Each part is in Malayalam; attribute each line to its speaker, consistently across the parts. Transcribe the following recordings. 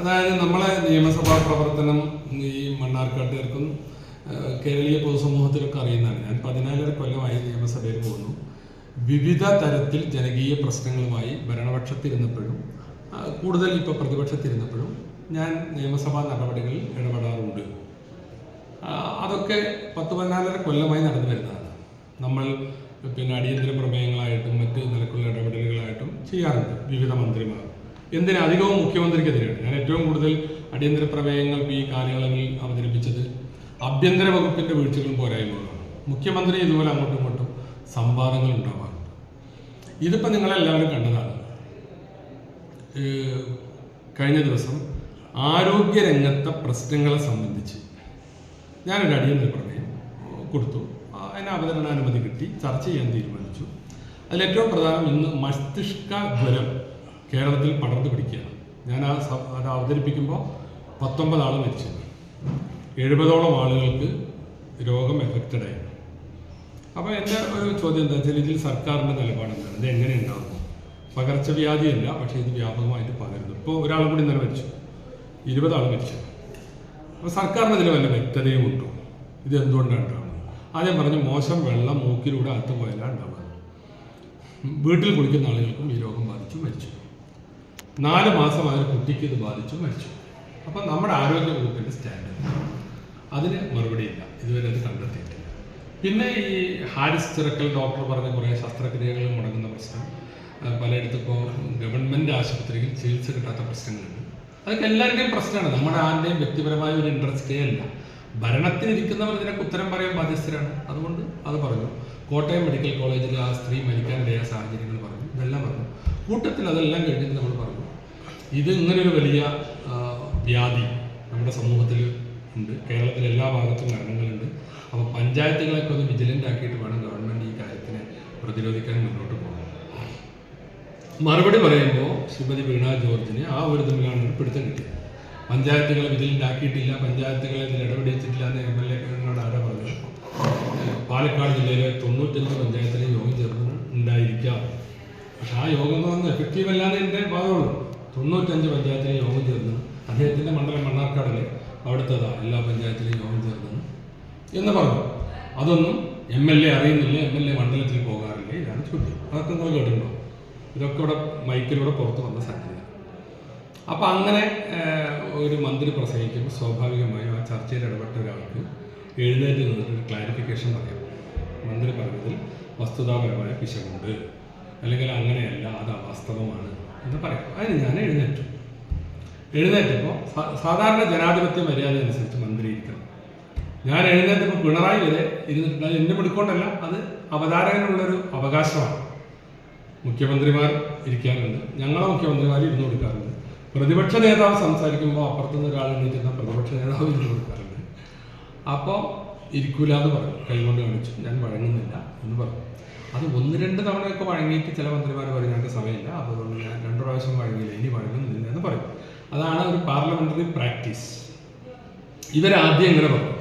Speaker 1: അതായത് നമ്മളെ നിയമസഭാ പ്രവർത്തനം ഈ മണ്ണാർക്കാട്ടുകാർക്കും കേരളീയ പൊതുസമൂഹത്തിലൊക്കെ അറിയുന്നതാണ്. ഞാൻ പതിനാലര കൊല്ലമായി നിയമസഭയിൽ പോകുന്നു. വിവിധ തരത്തിൽ ജനകീയ പ്രശ്നങ്ങളുമായി ഭരണപക്ഷത്തിരുന്നപ്പോഴും കൂടുതൽ ഇപ്പോൾ പ്രതിപക്ഷത്തിരുന്നപ്പോഴും ഞാൻ നിയമസഭാ നടപടികളിൽ ഇടപെടാറുണ്ട്. അതൊക്കെ പത്ത് പതിനാലര കൊല്ലമായി നടന്നു വരുന്നതാണ്. നമ്മൾ പിന്നെ അടിയന്തര പ്രമേയങ്ങളായിട്ടും മറ്റ് നിലക്കുള്ള ഇടപെടലുകളായിട്ടും ചെയ്യാറുണ്ട് വിവിധ മന്ത്രിമാർ. എന്തിന് അധികവും മുഖ്യമന്ത്രിക്കെതിരെയാണ് ഞാൻ ഏറ്റവും കൂടുതൽ അടിയന്തര പ്രമേയങ്ങൾ ഈ കാലയളവിൽ അവതരിപ്പിച്ചത് ആഭ്യന്തര വകുപ്പിന്റെ വീഴ്ചകളും പോരായ്മകളാണ് മുഖ്യമന്ത്രി ഇതുപോലെ അങ്ങോട്ടും ഇങ്ങോട്ടും സംവാദങ്ങൾ ഉണ്ടാവാറുണ്ട്. ഇതിപ്പോൾ നിങ്ങളെല്ലാവരും കണ്ടതാണ്. കഴിഞ്ഞ ദിവസം ആരോഗ്യരംഗത്തെ പ്രശ്നങ്ങളെ സംബന്ധിച്ച് ഞാനൊരു അടിയന്തര പ്രമേയം കൊടുത്തു. അതിന് അവതരണാനുമതി കിട്ടി. ചർച്ച ചെയ്യാൻ തീരുമാനിച്ചു. അതിൽ ഏറ്റവും പ്രധാനം ഇന്ന് മസ്തിഷ്ക ജ്വരം. കേരളത്തിൽ പടർന്നു പിടിക്കുകയാണ്. ഞാൻ ആ അത് അവതരിപ്പിക്കുമ്പോൾ പത്തൊമ്പത് ആൾ മരിച്ചു. എഴുപതോളം ആളുകൾക്ക് രോഗം എഫക്റ്റഡ് ആയി. അപ്പോൾ എന്റെ ഒരു ചോദ്യം എന്താ? വെച്ചാൽ ഇതിൽ സർക്കാരിന്റെ നിലപാട് എന്താണ്? ഇത് എങ്ങനെ ഉണ്ടാകും? പകർച്ചവ്യാധിയല്ല പക്ഷേ ഇത് വ്യാപകമായിട്ട് പകരുന്നു. ഇപ്പോൾ ഒരാളും കൂടി ഇന്നലെ മരിച്ചു. ഇരുപതാൾ മരിച്ചു. അപ്പോൾ സർക്കാരിന് ഇതിൽ വല്ല വ്യക്തതയും ഉണ്ടോ? ഇത് എന്തുകൊണ്ടാണ് ഉണ്ടാവുന്നത്? ആദ്യം പറഞ്ഞു മോശം വെള്ളം മൂക്കിലൂടെ അകത്ത് പോയാലാണ് ഉണ്ടാവുക വീട്ടിൽ കുളിക്കുന്ന ആളുകൾക്കും ഈ രോഗം ബാധിച്ചു മരിച്ചു. നാല് മാസം അതിന് കുട്ടിക്ക് ഇത് ബാധിച്ചു മരിച്ചു. അപ്പം നമ്മുടെ ആരോഗ്യ വകുപ്പിന്റെ സ്റ്റാൻഡേർഡ്. അതിന് മറുപടിയില്ല ഇതുവരെ അത് കണ്ടെത്തിയിട്ടില്ല. പിന്നെ ഈ ഹാരിസ് ചിറക്കൽ ഡോക്ടർ പറഞ്ഞ കുറേ ശസ്ത്രക്രിയകൾ മുടങ്ങുന്ന പ്രശ്നം. പലയിടത്തും ഇപ്പോൾ ഗവൺമെന്റ് ആശുപത്രിയിൽ ചികിത്സ കിട്ടാത്ത പ്രശ്നങ്ങളുണ്ട്. അതൊക്കെ എല്ലാവരുടെയും പ്രശ്നമാണ്. നമ്മുടെ ആരുടെയും വ്യക്തിപരമായ ഒരു ഇൻട്രസ്റ്റേ അല്ല. ഭരണത്തിലിരിക്കുന്നവർ ഇതിനൊക്കെ ഉത്തരം പറയാൻ ബാധ്യസ്ഥരാണ്. അതുകൊണ്ട് അത് പറഞ്ഞു. കോട്ടയം മെഡിക്കൽ കോളേജിൽ ആ സ്ത്രീ മരിക്കാനിടയായ സാഹചര്യങ്ങൾ പറഞ്ഞു. ഇതെല്ലാം പറഞ്ഞു. കൂട്ടത്തിൽ അതെല്ലാം കഴിഞ്ഞിട്ട് നമ്മൾ പറഞ്ഞു. ഇത് ഇങ്ങനൊരു വലിയ വ്യാധി നമ്മുടെ സമൂഹത്തിൽ ഉണ്ട്. കേരളത്തിലെ എല്ലാ ഭാഗത്തും മരണങ്ങളുണ്ട്. അപ്പോൾ പഞ്ചായത്തുകളൊക്കെ ഒന്ന് വിജിലന്റ് ആക്കിയിട്ട് വേണം ഗവൺമെന്റ് ഈ കാര്യത്തിനെ പ്രതിരോധിക്കാൻ മുന്നോട്ട് പോകാൻ. മറുപടി പറയുമ്പോൾ ശ്രീമതി വീണ ജോർജിന് ആ ഒരു തമ്മിലാണ് ഒരു പിടുത്തം കിട്ടിയത്. പഞ്ചായത്തുകളെ വിജിലന്റ് ആക്കിയിട്ടില്ല പഞ്ചായത്തുകളെ ഇതിൽ ഇടപെടിച്ചിട്ടില്ല എന്ന് എം എൽ എനോട് ആരാ പറഞ്ഞത്? പാലക്കാട് ജില്ലയിലെ തൊണ്ണൂറ്റഞ്ച് പഞ്ചായത്തിലെ യോഗം ചേർന്ന് ഉണ്ടായിരിക്കാം. പക്ഷെ ആ യോഗം എന്ന് പറഞ്ഞാൽ എഫക്റ്റീവ് അല്ലാതെ എന്റെ ഭാഗമുള്ളൂ. തൊണ്ണൂറ്റഞ്ച് പഞ്ചായത്തിലെ യോഗം ചേർന്നു. അദ്ദേഹത്തിന്റെ മണ്ഡലം മണ്ണാർക്കാടല്ലേ അവിടുത്തേതാ എല്ലാ പഞ്ചായത്തിലെയും യോഗം ചേർന്നു എന്ന് പറഞ്ഞു. അതൊന്നും എം എൽ എ അറിയുന്നില്ല. എം എൽ എ മണ്ഡലത്തിൽ പോകാറില്ല. ഇതാണ് ചോദ്യം. അതൊക്കെ നിങ്ങൾ കേട്ടിട്ടുണ്ടോ? ഇതൊക്കെ ഇവിടെ മൈക്കിലൂടെ പുറത്ത് വന്ന സംഗതിയാണ് അപ്പം അങ്ങനെ ഒരു മന്ത്രി പ്രസംഗിക്കുമ്പോൾ സ്വാഭാവികമായും ആ ചർച്ചയിൽ ഇടപെട്ട ഒരാൾക്ക് എഴുന്നേറ്റ് നിന്നിട്ട് ഒരു ക്ലാരിഫിക്കേഷൻ പറയാം. മന്ത്രി പറഞ്ഞതിൽ വസ്തുതാപരമായ പിശകുണ്ട്. അല്ലെങ്കിൽ അങ്ങനെയല്ല അത് അവാസ്തവമാണ്. എന്ന് പറയും. അതിന് ഞാൻ എഴുന്നേറ്റു. എഴുന്നേറ്റപ്പോൾ സാധാരണ ജനാധിപത്യ മര്യാദ അനുസരിച്ച് മന്ത്രി ഇരിക്കണം ഞാൻ എഴുന്നേറ്റപ്പോൾ പിണറായി വരെ ഇരുന്നിട്ടുണ്ട്. എന്നെ പിടിക്കൊണ്ടല്ല അത് അവതാരകനുള്ളൊരു അവകാശമാണ്. മുഖ്യമന്ത്രിമാർ ഇരിക്കാറുണ്ട്. ഞങ്ങളെ മുഖ്യമന്ത്രിമാർ ഇരുന്ന് കൊടുക്കാറുണ്ട്. പ്രതിപക്ഷ നേതാവ് സംസാരിക്കുമ്പോൾ അപ്പുറത്തുനിന്ന് ഒരാൾ എണീറ്റുന്ന പ്രതിപക്ഷ നേതാവ് ഇരുന്ന് കൊടുക്കാറുണ്ട്. അപ്പോൾ ഇരിക്കൂല എന്ന് പറഞ്ഞു. കൈകൊണ്ട് കാണിച്ചു. ഞാൻ വഴങ്ങുന്നില്ല എന്ന് പറഞ്ഞു. അത് ഒന്ന് രണ്ട് തവണയൊക്കെ വഴങ്ങിയിട്ട് ചില മന്ത്രിമാർ പറയും ഞങ്ങൾക്ക് സമയമില്ല. അതുകൊണ്ട് ഞാൻ രണ്ടു പ്രാവശ്യം വഴങ്ങിയില്ല. ഇനി വഴങ്ങുന്നില്ല എന്ന് പറയും. അതാണ് ഒരു പാർലമെന്ററി പ്രാക്ടീസ്. ഇവരാദ്യം ഇങ്ങനെ പറഞ്ഞു.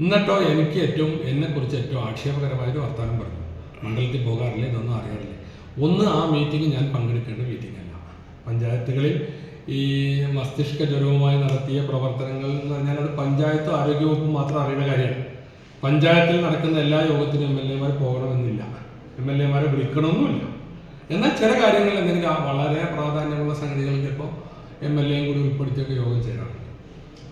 Speaker 1: എന്നിട്ടോ എനിക്ക് ഏറ്റവും എന്നെക്കുറിച്ച് ഏറ്റവും ആക്ഷേപകരമായ ഒരു വർത്തമാനം പറഞ്ഞു. മണ്ഡലത്തിൽ പോകാറില്ല ഇതൊന്നും അറിയാറില്ല. ഒന്ന് ആ മീറ്റിംഗ് ഞാൻ പങ്കെടുക്കേണ്ട മീറ്റിംഗ് അല്ല പഞ്ചായത്തുകളിൽ ഈ മസ്തിഷ്ക ജ്വരവുമായി നടത്തിയ പ്രവർത്തനങ്ങൾ എന്ന് പറഞ്ഞാൽ അത് പഞ്ചായത്ത് ആരോഗ്യവകുപ്പ് മാത്രം അറിയുന്ന കാര്യമാണ്. പഞ്ചായത്തിൽ നടക്കുന്ന എല്ലാ യോഗത്തിനും എം എൽ എമാർ പോകണമെന്നില്ല. എം എൽ എമാരെ വിളിക്കണമെന്നുമില്ല. എന്നാൽ ചില കാര്യങ്ങളിൽ എന്തെങ്കിലും വളരെ പ്രാധാന്യമുള്ള സംഗതികൾ ചിലപ്പോൾ എം എൽ എയും കൂടി ഉൾപ്പെടുത്തിയൊക്കെ യോഗം ചെയ്യണം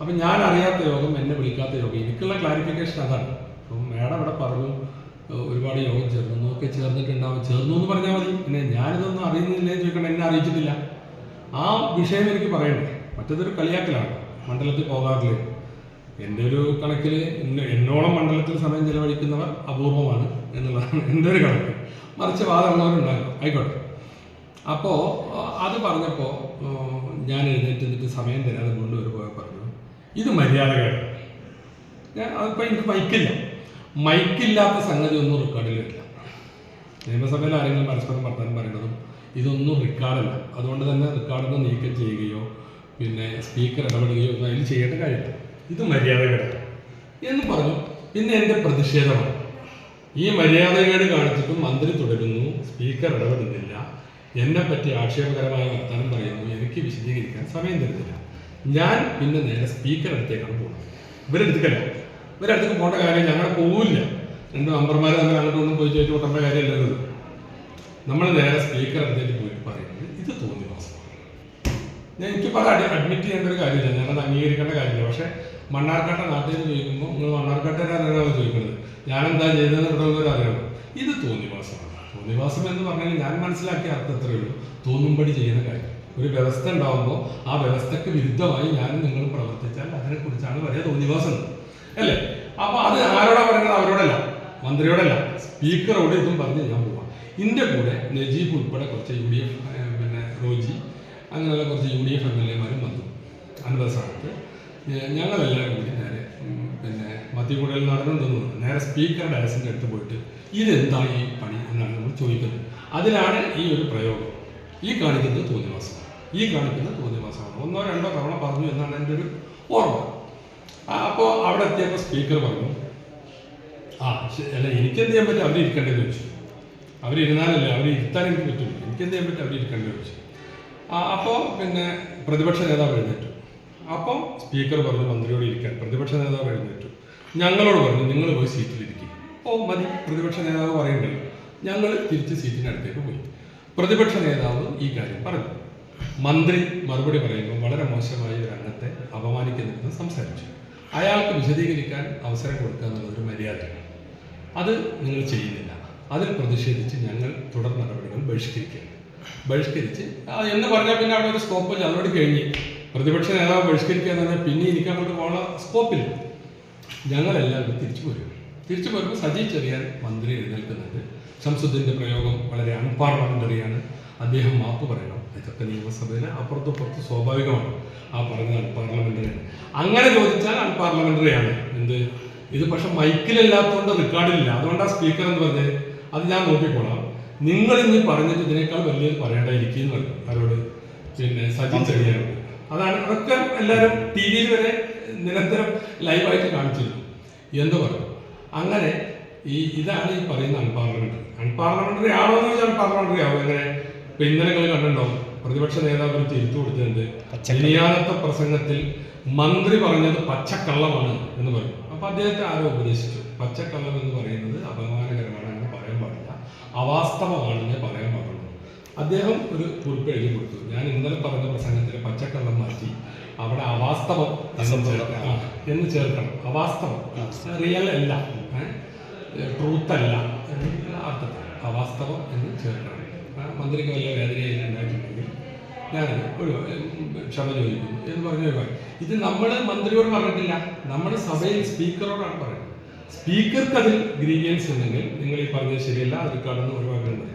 Speaker 1: അപ്പം ഞാൻ അറിയാത്ത യോഗം എന്നെ വിളിക്കാത്ത യോഗം എനിക്കുള്ള ക്ലാരിഫിക്കേഷൻ അതാണ്. അപ്പം മേഡം ഇവിടെ പറഞ്ഞു ഒരുപാട് യോഗം ചേർന്നു ഒക്കെ ചേർന്നിട്ടുണ്ടാവും ചേർന്നു എന്ന് പറഞ്ഞാൽ മതി. പിന്നെ ഞാനിതൊന്നും അറിയുന്നില്ലേ? ചോദിക്കണം എന്നെ അറിയിച്ചിട്ടില്ല. ആ വിഷയം എനിക്ക് പറയണ്ടേ? മറ്റേതൊരു കളിയാക്കലാണ്. മണ്ഡലത്തിൽ പോകാറില്ല? എന്റെ ഒരു കണക്കിൽ എന്നോളം മണ്ഡലത്തിൽ സമയം ചെലവഴിക്കുന്നവർ അപൂർവമാണ് എന്നുള്ളതാണ് എന്റെ ഒരു കണക്ക്. മറിച്ച് വാദമുള്ളവരുണ്ടാകും ആയിക്കോട്ടെ. അപ്പോൾ അത് പറഞ്ഞപ്പോൾ ഞാൻ എഴുന്നേറ്റ് എന്നിട്ട് സമയം തരാതെ കൊണ്ടുവരുമ്പോൾ പറഞ്ഞു. ഇത് മര്യാദകേട്. ഞാൻ അതിപ്പോൾ എനിക്ക് മൈക്കില്ല. മൈക്കില്ലാത്ത സംഗതി ഒന്നും റെക്കോർഡിൽ വരില്ല. നിയമസഭയിൽ ആരെങ്കിലും പരസ്പരം വർത്തമാനം പറയുന്നതും ഇതൊന്നും റെക്കോർഡല്ല അതുകൊണ്ട് തന്നെ റെക്കോർഡൊന്നും നീക്കം ചെയ്യുകയോ പിന്നെ സ്പീക്കർ ഇടപെടുകയോ ഒന്നും അതിൽ ചെയ്യേണ്ട കാര്യമില്ല. ഇത് മര്യാദകേട്. എന്ന് പറഞ്ഞു. പിന്നെ എന്റെ പ്രതിഷേധമാണ്. ഈ മര്യാദകേട് കാണിച്ചിട്ടും മന്ത്രി തുടരുന്നു സ്പീക്കർ ഇടപെടുന്നില്ല. എന്നെ പറ്റി ആക്ഷേപകരമായ വർത്തമാനം പറയുന്നു. എനിക്ക് വിശദീകരിക്കാൻ സമയം തരുന്നില്ല. ഞാൻ പിന്നെ നേരെ സ്പീക്കർ അടുത്തേക്കാണ് പോകുന്നത്. ഇവരെടുത്തിക്കല്ല ഇവരടുത്തേക്ക് പോകേണ്ട കാര്യം ഞങ്ങൾ പോവില്ല. രണ്ട് മെമ്പർമാർ തമ്മിൽ അങ്ങോട്ടൊന്നും പോയി ചോദിച്ചു കൂട്ടേണ്ട കാര്യമല്ല നമ്മൾ നേരെ സ്പീക്കർ അടുത്തേക്ക് പോയിട്ട് പറയുന്നത് ഇത് തോന്നി മാസമാണ് ഞാൻ എനിക്ക് പറയാം അഡ്മിറ്റ് ചെയ്യേണ്ട ഒരു കാര്യമില്ല. ഞാനത് അംഗീകരിക്കേണ്ട കാര്യമില്ല. പക്ഷേ മണ്ണാർക്കാട്ടെ നാട്ടിൽ നിന്ന് ചോദിക്കുമ്പോൾ നിങ്ങൾ മണ്ണാർക്കാട്ടുകാരാണോ ചോദിക്കുന്നത്? ഞാനെന്താ ഇവിടെയുള്ളവർ അറിയണം. ഇത് തോന്നിവാസമാണ്. തോന്നിവാസം എന്ന് പറഞ്ഞാൽ ഞാൻ മനസ്സിലാക്കിയ അർത്ഥം എത്രയേ ഉള്ളൂ. തോന്നുമ്പടി ചെയ്യുന്ന കാര്യം. ഒരു വ്യവസ്ഥ ഉണ്ടാവുമ്പോൾ ആ വ്യവസ്ഥക്ക് വിരുദ്ധമായി ഞാനും നിങ്ങളും പ്രവർത്തിച്ചാൽ അതിനെക്കുറിച്ചാണ് വലിയ തോന്നിവാസം. അല്ലേ? അപ്പൊ അത് ആരോടാ പറയുന്നത് അവരോടല്ല. മന്ത്രിയോടല്ല. സ്പീക്കറോട് ഇതും പറഞ്ഞ് ഞാൻ പോവാം. ഇതിന്റെ കൂടെ നജീബ് ഉൾപ്പെടെ കുറച്ച് യു ഡി എഫ് പിന്നെ റോജി അങ്ങനെയുള്ള കുറച്ച് U D F M L എമാരും വന്നു. അൻപത് സ്ഥാനത്ത്. ഞങ്ങളെല്ലാം കൂടി നേരെ പിന്നെ മധ്യകൂടൽ നടന്നുണ്ടെന്ന് പറഞ്ഞു നേരെ സ്പീക്കർ ഡയസിന്റെ അടുത്ത് പോയിട്ട് ഇതെന്താ ഈ പണി എന്നാണ് നമ്മൾ ചോദിക്കുന്നത്. അതിലാണ് ഈ ഒരു പ്രയോഗം. ഈ കാണിക്കുന്നത് തോന്നിവാസമാണ് ഈ കാണിക്കുന്നത് തോന്നിവാസമാണ് ഒന്നോ രണ്ടോ തവണ പറഞ്ഞു എന്നാണ് എന്റെ ഒരു ഓർമ്മ. അപ്പോൾ അവിടെ എത്തിയപ്പോൾ സ്പീക്കർ പറഞ്ഞു ആ അല്ല എനിക്കെന്ത് ചെയ്യാൻ പറ്റും? അവരിരിക്കേണ്ടതെന്ന് ചോദിച്ചു. അവരിരുന്നാലല്ലേ? അവർ ഇരുത്താൻ എനിക്ക് പറ്റില്ല എനിക്കെന്ത് ചെയ്യാൻ പറ്റും? അവരിരിക്കേണ്ടതെന്ന് ചോദിച്ചു. അപ്പോൾ പിന്നെ പ്രതിപക്ഷ നേതാവ് എഴുന്നേറ്റു. അപ്പോൾ സ്പീക്കർ പറഞ്ഞു മന്ത്രിയോട് ഇരിക്കാൻ. പ്രതിപക്ഷ നേതാവ് എഴുന്നേറ്റു. ഞങ്ങളോട് പറഞ്ഞു നിങ്ങൾ പോയി സീറ്റിലിരിക്കും. ഓ മതി. പ്രതിപക്ഷ നേതാവ് പറയണ്ടല്ലോ ഞങ്ങൾ തിരിച്ച് സീറ്റിനടുത്തേക്ക് പോയി. പ്രതിപക്ഷ നേതാവ് ഈ കാര്യം പറഞ്ഞു. മന്ത്രി മറുപടി പറയുമ്പോൾ വളരെ മോശമായ ഒരു അംഗത്തെ അപമാനിക്കുന്നതെന്ന് സംസാരിച്ചു. അയാൾക്ക് വിശദീകരിക്കാൻ അവസരം കൊടുക്കുക എന്നുള്ളത് ഒരു മര്യാദയാണ്. അത് നിങ്ങൾ ചെയ്യുന്നില്ല. അതിൽ പ്രതിഷേധിച്ച് ഞങ്ങൾ തുടർ നടപടികൾ ബഹിഷ്കരിക്കുകയാണ്. ബഹിഷ്കരിച്ച്. എന്ന് പറഞ്ഞാൽ പിന്നെ അവിടെ ഒരു സ്കോപ്പ് അതോട് കഴിഞ്ഞ്. പ്രതിപക്ഷ നേതാവ് ബഹിഷ്കരിക്കുക എന്ന് പറഞ്ഞാൽ പിന്നെ എനിക്ക് അങ്ങോട്ട് പോകാനുള്ള സ്കോപ്പില്ല ഞങ്ങളെല്ലാവരും തിരിച്ചു പോരും തിരിച്ചു പോരുമ്പോൾ സജി ചെറിയാൻ മന്ത്രി എഴുന്നേൽക്കുന്നുണ്ട്. ശംസുദ്ദീന്റെ പ്രയോഗം വളരെ അൺപാർലമെന്ററിയാണ് അദ്ദേഹം മാപ്പ് പറയണം. ഇതൊക്കെ നിയമസഭയിൽ അപ്പുറത്തും പുറത്ത് സ്വാഭാവികമാണ്. ആ പറഞ്ഞത് അൺപാർലമെന്ററിയാണ് അങ്ങനെ ചോദിച്ചാൽ അൺപാർലമെന്ററിയാണ് എന്ത്? ഇത് പക്ഷെ മൈക്കിലല്ലാത്തതുകൊണ്ട് റെക്കോർഡിലില്ല അതുകൊണ്ടാണ് സ്പീക്കർ എന്ന് പറഞ്ഞത് അത് ഞാൻ നോക്കിക്കോളാം. നിങ്ങൾ ഇന്ന് പറഞ്ഞിട്ട് ഇതിനേക്കാൾ വലിയത് പറയേണ്ടായിരിക്കും എന്ന് പറഞ്ഞു. അവരോട് പിന്നെ സജി ചെറിയാനോട് അതാണ് അതൊക്കെ എല്ലാവരും ടി വിയിൽ വരെ നിരന്തരം ലൈവായിട്ട് കാണിച്ചിരുന്നു. എന്ത് പറഞ്ഞു? അങ്ങനെ ഈ ഇതാണ് ഈ പറയുന്ന അൺപാർലമെന്ററി അൺപാർലമെന്ററി ആണോ എന്ന് ചോദിച്ചാൽ അൺപാർലമെന്ററി ആവും. അങ്ങനെ ഇപ്പൊ ഇന്നലെ നിങ്ങൾ കണ്ടുണ്ടോ പ്രതിപക്ഷ നേതാവ് തിരുത്തു കൊടുത്തിട്ടുണ്ട്. ജനിയാനത്തെ പ്രസംഗത്തിൽ മന്ത്രി പറഞ്ഞത് പച്ചക്കള്ളമാണ് എന്ന് പറയും അപ്പൊ അദ്ദേഹത്തെ ആരോ ഉപദേശിച്ചു. പച്ചക്കള്ളം എന്ന് പറയുന്നത് പാടില്ല അവാസ്തവമാണെന്നേ പറയാൻ പാടുള്ളൂ. അദ്ദേഹം ഒരു കുറിപ്പ് എഴുതി കൊടുത്തു. ഞാൻ ഇന്നലെ പറഞ്ഞ പ്രസംഗത്തിലെ പച്ചക്കള്ളം മാറ്റി അവിടെ അവാസ്തവം എന്ന് ചേർക്കണം. അവാസ്തവം. റിയൽ അല്ല. ട്രൂത്ത് അല്ല. അർത്ഥത്തിൽ. അവാസ്തവം എന്ന് ചേർക്കണം. മന്ത്രിക്ക് വല്ല വേദനയിൽ ഉണ്ടായിട്ടുണ്ടെങ്കിൽ ഞാൻ ക്ഷമ ചോദിക്കുന്നു എന്ന് പറഞ്ഞ ഒഴിവാക്കി. ഇത് നമ്മൾ മന്ത്രിയോട് പറഞ്ഞിട്ടില്ല. നമ്മുടെ സഭയിൽ സ്പീക്കറോടാണ് പറയുന്നത്. സ്പീക്കർക്ക് അതിൽ ഗ്രീവിയൻസ് ഉണ്ടെങ്കിൽ നിങ്ങൾ ഈ പറഞ്ഞത് ശരിയല്ല അത് റെക്കോർഡൊന്നും ഒഴിവാക്കേണ്ടത്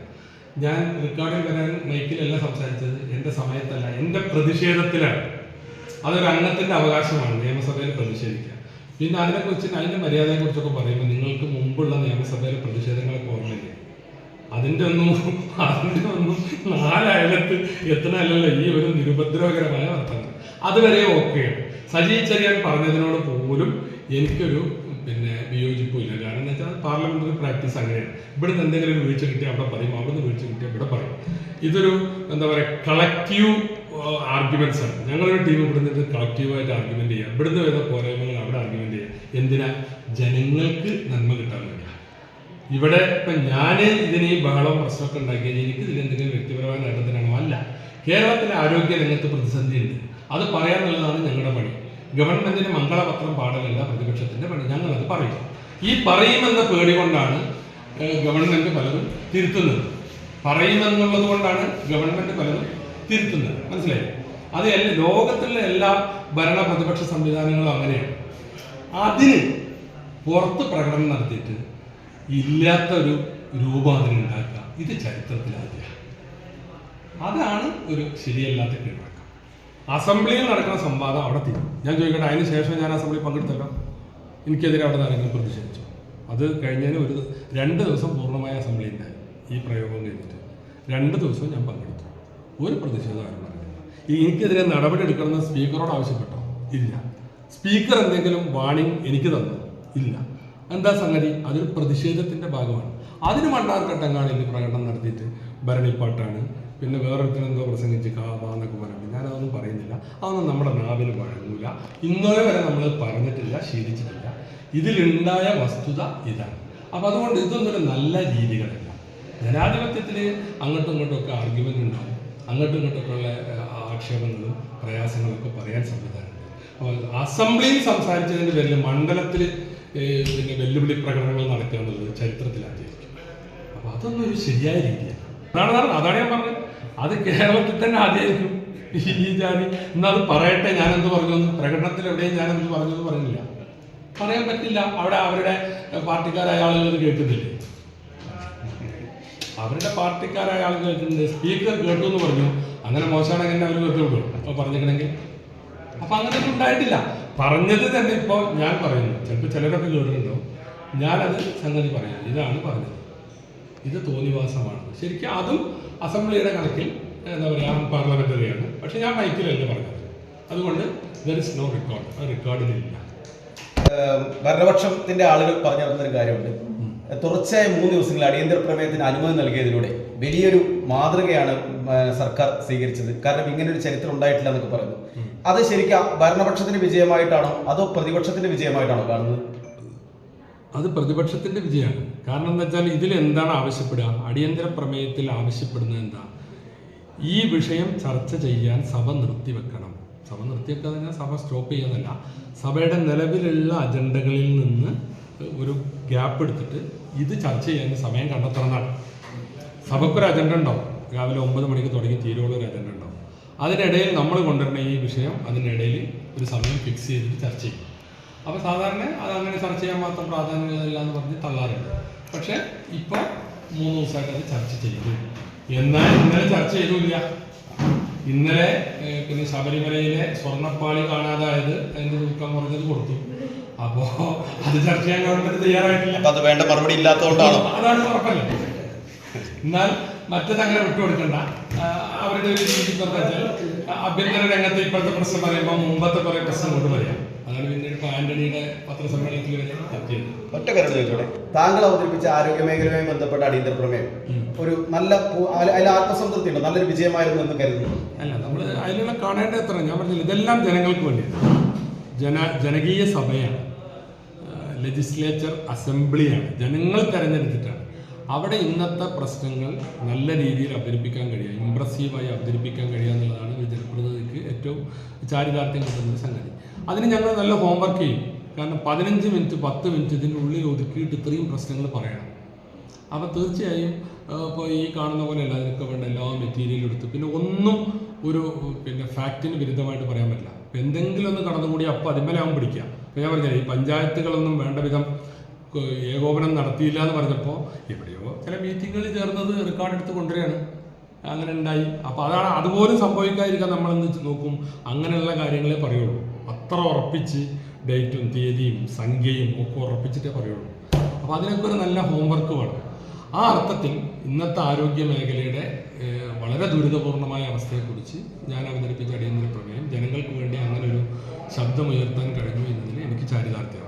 Speaker 1: ഞാൻ റെക്കോർഡിൽ വരാൻ മൈക്കിലല്ല സംസാരിച്ചത് എന്റെ സമയത്തല്ല എന്റെ പ്രതിഷേധത്തിലാണ്. അതൊരു അംഗത്തിന്റെ അവകാശമാണ് നിയമസഭയിൽ പ്രതിഷേധിക്കുക പിന്നെ അതിനെക്കുറിച്ച് അതിന്റെ മര്യാദയെ കുറിച്ചൊക്കെ പറയുമ്പോൾ നിങ്ങൾക്ക് മുമ്പുള്ള നിയമസഭയിലെ പ്രതിഷേധങ്ങളെ ഓർമ്മയില്ല? അതിന്റെ ഒന്നും അതിന്റെ ഒന്നും നാലയലത്ത് എത്തണമല്ലല്ലോ ഈ ഒരു നിരുപദ്രവകരമായ വർത്തമാനം. അതുവരെ ഓക്കെയാണ്. സജി ചെറിയാൻ പറഞ്ഞതിനോട് പോലും എനിക്കൊരു പിന്നെ വിയോജിപ്പില്ല കാരണം എന്ന് വെച്ചാൽ പാർലമെന്ററി പ്രാക്ടീസ് അങ്ങനെയാണ് ഇവിടെ നിന്ന് എന്തെങ്കിലും ഒരു വീഴ്ച കിട്ടിയാൽ അവിടെ പറയും. അവിടെ നിന്ന് വീഴ്ച കിട്ടിയാൽ ഇവിടെ പറയും. ഇതൊരു എന്താ പറയുക കളക്റ്റീവ് ആർഗ്യുമെന്റ്സ് ആണ്. ഞങ്ങളൊരു ടീം ഇവിടെ നിന്ന് കളക്റ്റീവായിട്ട് ആർഗ്യുമെന്റ് ചെയ്യാം. നിന്ന് വരുന്ന പോരായ്മകൾ അവിടെ ആർഗ്യുമെന്റ് ചെയ്യാം. എന്തിനാ? ജനങ്ങൾക്ക് നന്മ കിട്ടാൻ വേണ്ടിയാണ് ഇവിടെ ഇപ്പൊ ഞാൻ ഇതിന് ഈ ബഹളം പ്രശ്നമൊക്കെ ഉണ്ടാക്കിയത് എനിക്ക് ഇതിന് എന്തെങ്കിലും വ്യക്തിപരമായ നേട്ടത്തിനാണോ? അല്ല. കേരളത്തിലെ ആരോഗ്യ രംഗത്ത് പ്രതിസന്ധി ഉണ്ട് അത് പറയാനുള്ളതാണ് ഞങ്ങളുടെ പണി. ഗവൺമെന്റിന് മംഗളപത്രം പാടലല്ല പ്രതിപക്ഷത്തിന്റെ പണി. ഞങ്ങൾ അത് പറയും. ഈ പറയുമെന്ന പേടി കൊണ്ടാണ് ഗവൺമെന്റ് പലതും തിരുത്തുന്നത്. പറയുമെന്നുള്ളത് കൊണ്ടാണ് ഗവൺമെന്റ് പലതും തിരുത്തുന്നത്. മനസ്സിലായി? അത് ലോകത്തിലെ എല്ലാ ഭരണ പ്രതിപക്ഷ സംവിധാനങ്ങളും അങ്ങനെയാണ്. അതിന് പുറത്ത് പ്രകടനം നടത്തിയിട്ട് ഇല്ലാത്ത ഒരു രൂപം അതിനുണ്ടാക്കുക. ഇത് ചരിത്രത്തിലാദ്യ അതാണ് ഒരു ശരിയല്ലാത്ത കീഴ്വഴക്കം. അസംബ്ലിയിൽ നടക്കുന്ന സംവാദം അവിടെ തീരും. ഞാൻ ചോദിക്കട്ടെ അതിന് ശേഷം ഞാൻ അസംബ്ലി പങ്കെടുത്തല്ലോ? എനിക്കെതിരെ അവിടെ ആരെങ്കിലും പ്രതിഷേധിച്ചു? അത് കഴിഞ്ഞതിന് ഒരു രണ്ട് ദിവസം പൂർണമായ അസംബ്ലി ഉണ്ടായി ഈ പ്രയോഗം കഴിഞ്ഞിട്ട് രണ്ട് ദിവസവും ഞാൻ പങ്കെടുത്തു. ഒരു പ്രതിഷേധം ആരും പറഞ്ഞില്ല. എനിക്കെതിരെ നടപടി എടുക്കണമെന്ന് സ്പീക്കറോട് ആവശ്യപ്പെട്ടോ? ഇല്ല. സ്പീക്കർ എന്തെങ്കിലും വാണിംഗ് എനിക്ക് തന്നു? ഇല്ല. എന്താ സംഗതി? അതൊരു പ്രതിഷേധത്തിന്റെ ഭാഗമാണ്. അതിന് മണ്ണാർക്കട്ടങ്ങാടിയിൽ പ്രകടനം നടത്തിയിട്ട് ഭരണിപ്പാട്ടാണ് പിന്നെ വേറൊരുത്തരെന്തോ പ്രസംഗിച്ച് കാ വാ എന്നൊക്കെ പറഞ്ഞു. ഞാനതൊന്നും പറയുന്നില്ല. അതൊന്നും നമ്മുടെ നാവിൽ വഴങ്ങൂല. ഇന്നലെ വരെ നമ്മൾ പറഞ്ഞിട്ടില്ല ശീലിച്ചിട്ടില്ല. ഇതിലുണ്ടായ വസ്തുത ഇതാണ്. അപ്പം അതുകൊണ്ട് ഇതൊന്നും ഒരു നല്ല രീതികളല്ല. ജനാധിപത്യത്തിൽ അങ്ങോട്ടും ഇങ്ങോട്ടും ഒക്കെ ആർഗ്യുമെന്റ് ഉണ്ടാവും. അങ്ങോട്ടും ഇങ്ങോട്ടൊക്കെ ഉള്ള ആക്ഷേപങ്ങളും പ്രയാസങ്ങളൊക്കെ പറയാൻ സംവിധാനമുണ്ട്. അപ്പോൾ അസംബ്ലിയിൽ സംസാരിച്ചതിന്റെ പേരിൽ മണ്ഡലത്തിൽ പിന്നെ വെല്ലുവിളി പ്രകടനങ്ങൾ നടക്കുക എന്നുള്ളത് ചരിത്രത്തിൽ ആദ്യമായിരിക്കും. അപ്പോൾ അതൊന്നും ഒരു ശരിയായ രീതിയല്ല അതാണ് അതാണ് ഞാൻ പറഞ്ഞത്. അത് കേരളത്തിൽ തന്നെ ആദ്യമായിരിക്കും ഈ ജാതി. എന്നത് പറയട്ടെ ഞാനെന്ത് പറഞ്ഞു പ്രകടനത്തിൽ എവിടെയും ഞാനെന്ത് പറഞ്ഞു എന്ന് പറഞ്ഞില്ല. പറയാൻ പറ്റില്ല. അവിടെ അവരുടെ പാർട്ടിക്കാരായ ആളുകൾ കേൾക്കുന്നില്ലേ അവരുടെ പാർട്ടിക്കാരായ ആളുകൾ കേൾക്കുന്നുണ്ട് സ്പീക്കർ കേട്ടു എന്ന് പറഞ്ഞു. അങ്ങനെ മോശമാണെങ്കിൽ അവർ കേട്ടു വിടും അപ്പോൾ അപ്പൊ അങ്ങനെ ഉണ്ടായിട്ടില്ല. പറഞ്ഞത് തന്നെ ഇപ്പോൾ ഞാൻ പറയുന്നു. ചിലപ്പോൾ ചിലരൊക്കെ കേട്ടിട്ടുണ്ടോ? ഞാനത് സംഗതി പറയാം. ഇതാണ് പറഞ്ഞത്. ഇത് തോന്നിവാസമാണ്. ശരിക്കും അതും അസംബ്ലിയുടെ കണക്കിൽ എന്താ പറയുക പാർലമെന്ററിയാണ്. പക്ഷെ ഞാൻ മൈക്കിലല്ല പറഞ്ഞത്. അതുകൊണ്ട് ദർ ഇസ് നോ റെക്കോർഡ് റെക്കോർഡിലില്ല
Speaker 2: ഭരണപക്ഷത്തിന്റെ ആളുകൾ പറഞ്ഞു നടന്നൊരു കാര്യമുണ്ട്. തുടർച്ചയായ മൂന്ന് ദിവസങ്ങൾ അടിയന്തര പ്രമേയത്തിന് അനുമതി നൽകിയതിലൂടെ വലിയൊരു മാതൃകയാണ് സർക്കാർ സ്വീകരിച്ചത്. കാരണം ഇങ്ങനെ ഒരു ചരിത്രം ഉണ്ടായിട്ടില്ല എന്നൊക്കെ പറയുന്നു. അത് ശരിക്കും ഭരണപക്ഷത്തിന്റെ വിജയമായിട്ടാണോ അതോ പ്രതിപക്ഷത്തിന്റെ വിജയമായിട്ടാണോ കാണുന്നത്?
Speaker 1: അത് പ്രതിപക്ഷത്തിന്റെ വിജയമാണ്. കാരണം എന്താ വെച്ചാൽ ഇതിൽ എന്താണ് ആവശ്യപ്പെടുക? അടിയന്തര പ്രമേയത്തിൽ ആവശ്യപ്പെടുന്നത് എന്താ ഈ വിഷയം ചർച്ച ചെയ്യാൻ സഭ നിർത്തിവെക്കണം. സഭ നിർത്തിവെക്കുക തന്നെ സഭ സ്റ്റോപ്പ് ചെയ്യുന്നതല്ല സഭയുടെ നിലവിലുള്ള അജണ്ടകളിൽ നിന്ന് ഒരു ഗ്യാപ്പ് എടുത്തിട്ട് ഇത് ചർച്ച ചെയ്യാൻ സമയം കണ്ടെത്തണമെന്നാണ്. സഭക്കൊരു അജണ്ട ഉണ്ടാവും. രാവിലെ ഒമ്പത് മണിക്ക് തുടങ്ങി തീരുള്ള ഒരു അജണ്ട ഉണ്ടാവും. അതിനിടയിൽ നമ്മൾ കൊണ്ടുവരുന്ന ഈ വിഷയം അതിനിടയിൽ ഒരു സമയം ഫിക്സ് ചെയ്തിട്ട് ചർച്ച ചെയ്യും. അപ്പോൾ സാധാരണ അത് അങ്ങനെ ചർച്ച ചെയ്യാൻ മാത്രം പ്രാധാന്യമുള്ളതല്ല എന്ന് പറഞ്ഞ് തള്ളാറുണ്ട്. പക്ഷേ ഇപ്പോൾ മൂന്ന് ദിവസമായിട്ട് അത് ചർച്ച ചെയ്തു. എന്നാൽ ഇന്നലെ ചർച്ച ചെയ്തില്ല. ഇന്നലെ പിന്നെ ശബരിമലയിലെ സ്വർണപ്പാളി കാണാതായത് അതിന്റെ തൂക്കം കുറഞ്ഞത് കൊടുത്തു. അപ്പോ അത് ചർച്ച ചെയ്യാൻ ഗവൺമെന്റ് തയ്യാറായിട്ടില്ല.
Speaker 2: അത് വേണ്ട മറുപടി ഇല്ലാത്തതുകൊണ്ടാണ്?
Speaker 1: അതാണ് ഉറപ്പല്ല? എന്നാൽ മറ്റത് അങ്ങനെ വിട്ടുകൊടുക്കണ്ട കൊടുക്കണ്ട. അവരുടെ ഒരു രീതി വെച്ചാൽ ആഭ്യന്തര രംഗത്തെ ഇപ്പോഴത്തെ പ്രശ്നം പറയുമ്പോൾ മുമ്പത്തെ കുറെ പ്രശ്നം കൊണ്ട് പറയാം അതാണ് പിന്നീട് ആന്റണിയുടെ പത്രസമ്മേളനത്തിൽ വരെ
Speaker 2: ഒറ്റ കാര്യം ചോദിച്ചോടെ താങ്കൾ അവതരിപ്പിച്ച ആരോഗ്യ മേഖലയുമായി ബന്ധപ്പെട്ട അടിയന്തര പ്രമേയം. ഒരു നല്ല അതിൽ ആത്മസംതൃപ്തി ഉണ്ട് നല്ലൊരു വിജയമായിരുന്നു എന്ന് കരുതുന്നു.
Speaker 1: അല്ല നമ്മൾ അതിലുള്ള കാണേണ്ട എത്ര ഞാൻ പറഞ്ഞില്ല. ഇതെല്ലാം ജനങ്ങൾക്ക് വേണ്ടിയാണ്. ജന ജനകീയ സഭയാണ്. ലെജിസ്ലേച്ചർ അസംബ്ലിയാണ് ജനങ്ങൾ തെരഞ്ഞെടുത്തിട്ടാണ്. അവിടെ ഇന്നത്തെ പ്രശ്നങ്ങൾ നല്ല രീതിയിൽ അവതരിപ്പിക്കാൻ കഴിയുക ഇമ്പ്രസീവായി അവതരിപ്പിക്കാൻ കഴിയുക എന്നുള്ളതാണ് ഒരു ജനപ്രതിനിധിക്ക് ഏറ്റവും ചാരിതാർത്ഥ്യം കിട്ടുന്ന സംഗതി. അതിന് ഞങ്ങൾ നല്ല ഹോംവർക്ക് ചെയ്യും. കാരണം പതിനഞ്ച് മിനിറ്റ് പത്ത് മിനിറ്റ് ഇതിന്റെ ഉള്ളിൽ ഒതുക്കിയിട്ട് ഇത്രയും പ്രശ്നങ്ങൾ പറയണം. അപ്പോൾ തീർച്ചയായും ഇപ്പോൾ ഈ കാണുന്ന പോലെ അല്ല അതിനൊക്കെ വേണ്ട എല്ലാ മെറ്റീരിയലും എടുത്ത് പിന്നെ ഒന്നും ഒരു പിന്നെ ഫാക്റ്റിന് വിരുദ്ധമായിട്ട് പറയാൻ പറ്റില്ല. അപ്പം എന്തെങ്കിലും ഒന്ന് കടന്നുകൂടി അപ്പോൾ അതിന്മേലാവും പിടിക്കുക. ഇപ്പം ഞാൻ പറഞ്ഞില്ല ഈ പഞ്ചായത്തുകളൊന്നും വേണ്ട വിധം ഏകോപനം നടത്തിയില്ല എന്ന് പറഞ്ഞപ്പോൾ എവിടെയോ ചില മീറ്റിങ്ങുകളിൽ ചേർന്നത് റെക്കോർഡ് എടുത്ത് കൊണ്ടുവരികയാണ്. അങ്ങനെ ഉണ്ടായി അപ്പോൾ അതാണ് അതുപോലും സംഭവിക്കാതിരിക്കാൻ നമ്മളെന്ന് നോക്കും. അങ്ങനെയുള്ള കാര്യങ്ങളെ പറയുള്ളൂ. അത്ര ഉറപ്പിച്ച് ഡേറ്റും തീയതിയും സംഖ്യയും ഒക്കെ ഉറപ്പിച്ചിട്ടേ പറയുള്ളൂ. അപ്പോൾ അതിനൊക്കെ ഒരു നല്ല ഹോംവർക്ക് വേണം. ആ അർത്ഥത്തിൽ ഇന്നത്തെ ആരോഗ്യ മേഖലയുടെ വളരെ ദുരിതപൂർണമായ അവസ്ഥയെക്കുറിച്ച് ഞാൻ അവതരിപ്പിച്ച അടിയന്തര പ്രമേയം ജനങ്ങൾക്ക് വേണ്ടി അങ്ങനെ ഒരു ശബ്ദമുയർത്താൻ കഴിഞ്ഞു എന്നതിന് എനിക്ക് ചാരിതാർത്ഥ്യമാണ്.